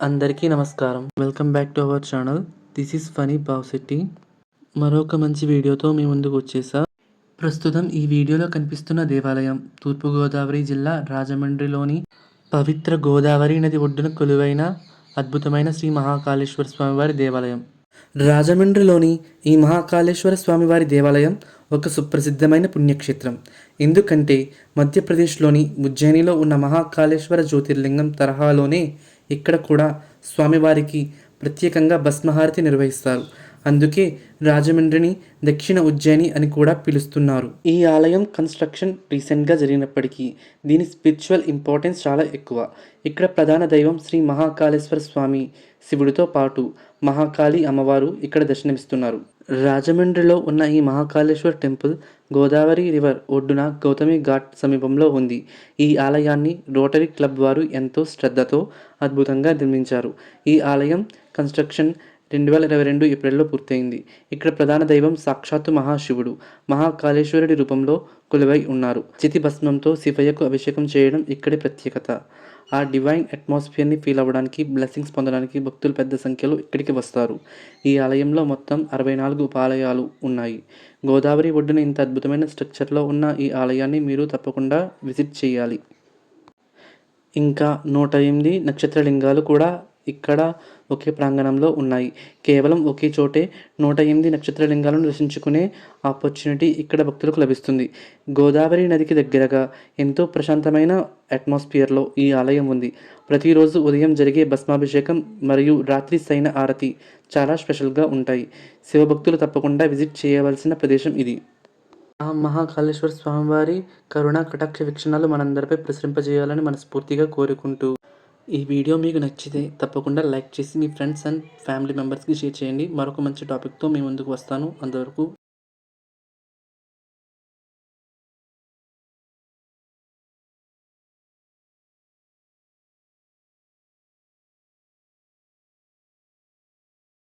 అందరికీ నమస్కారం. Welcome back to our channel this is Phani Bavshetti మరొక మంచి వీడియోతో మీ ముందుకు వచ్చేసా. ప్రస్తుతం ఈ వీడియోలో కనిపిస్తున్న దేవాలయం తూర్పుగోదావరి జిల్లా రాజమండ్రిలోని పవిత్ర గోదావరి నది ఒడ్డున కొలువైన అద్భుతమైన శ్రీ మహాకాళేశ్వర స్వామివారి దేవాలయం. రాజమండ్రిలోని ఈ మహాకాళేశ్వర స్వామివారి దేవాలయం ఒక సుప్రసిద్ధమైన పుణ్యక్షేత్రం. ఎందుకంటే మధ్యప్రదేశ్లోని ఉజ్జయినిలో ఉన్న మహాకాళేశ్వర జ్యోతిర్లింగం తరహాలోనే ఇక్కడ కూడా స్వామివారికి ప్రత్యేకంగా భస్మహారతి నిర్వహిస్తారు. అందుకే రాజమండ్రిని దక్షిణ ఉజ్జయిని అని కూడా పిలుస్తున్నారు. ఈ ఆలయం కన్స్ట్రక్షన్ రీసెంట్గా జరిగినప్పటికీ దీని స్పిరిచువల్ ఇంపార్టెన్స్ చాలా ఎక్కువ. ఇక్కడ ప్రధాన దైవం శ్రీ మహాకాళేశ్వర స్వామి శివుడితో పాటు మహాకాళి అమ్మవారు ఇక్కడ దర్శనమిస్తున్నారు. రాజమండ్రిలో ఉన్న ఈ మహాకాళేశ్వర్ టెంపుల్ గోదావరి రివర్ ఒడ్డున గౌతమి ఘాట్ సమీపంలో ఉంది. ఈ ఆలయాన్ని రోటరీ క్లబ్ వారు ఎంతో శ్రద్ధతో అద్భుతంగా నిర్మించారు. ఈ ఆలయం కన్స్ట్రక్షన్ రెండు వేల ఇరవై రెండు ఏప్రిల్లో పూర్తయింది. ఇక్కడ ప్రధాన దైవం సాక్షాత్తు మహాశివుడు. మహాకాళేశ్వరుడి రూపంలో కొలువై ఉన్నారు. చితి భస్మంతో శివయ్యకు అభిషేకం చేయడం ఇక్కడి ప్రత్యేకత. ఆ డివైన్ అట్మాస్ఫియర్ని ఫీల్ అవ్వడానికి బ్లెస్సింగ్స్ పొందడానికి భక్తులు పెద్ద సంఖ్యలో ఇక్కడికి వస్తారు. ఈ ఆలయంలో మొత్తం అరవై నాలుగు ఉపాలయాలు ఉన్నాయి. గోదావరి ఒడ్డున ఇంత అద్భుతమైన స్ట్రక్చర్లో ఉన్న ఈ ఆలయాన్ని మీరు తప్పకుండా విజిట్ చేయాలి. ఇంకా నూట ఎనిమిది నక్షత్ర లింగాలు కూడా ఇక్కడ ఒకే ప్రాంగణంలో ఉన్నాయి. కేవలం ఒకే చోటే నూట ఎనిమిది నక్షత్ర లింగాలను దర్శించుకునే ఆపర్చునిటీ ఇక్కడ భక్తులకు లభిస్తుంది. గోదావరి నదికి దగ్గరగా ఎంతో ప్రశాంతమైన అట్మాస్ఫియర్లో ఈ ఆలయం ఉంది. ప్రతిరోజు ఉదయం జరిగే భస్మాభిషేకం మరియు రాత్రి సైన ఆరతి చాలా స్పెషల్గా ఉంటాయి. శివభక్తులు తప్పకుండా విజిట్ చేయవలసిన ప్రదేశం ఇది. ఆ మహాకాళేశ్వర స్వామివారి కరుణ కటాక్ష వీక్షణాలు మనందరిపై ప్రసరింపజేయాలని మనస్ఫూర్తిగా కోరుకుంటూ ఈ వీడియో మీకు నచ్చితే తప్పకుండా లైక్ చేసి మీ ఫ్రెండ్స్ అండ్ ఫ్యామిలీ మెంబర్స్కి షేర్ చేయండి. మరొక మంచి టాపిక్తో మీ ముందుకు వస్తాను. అంతవరకు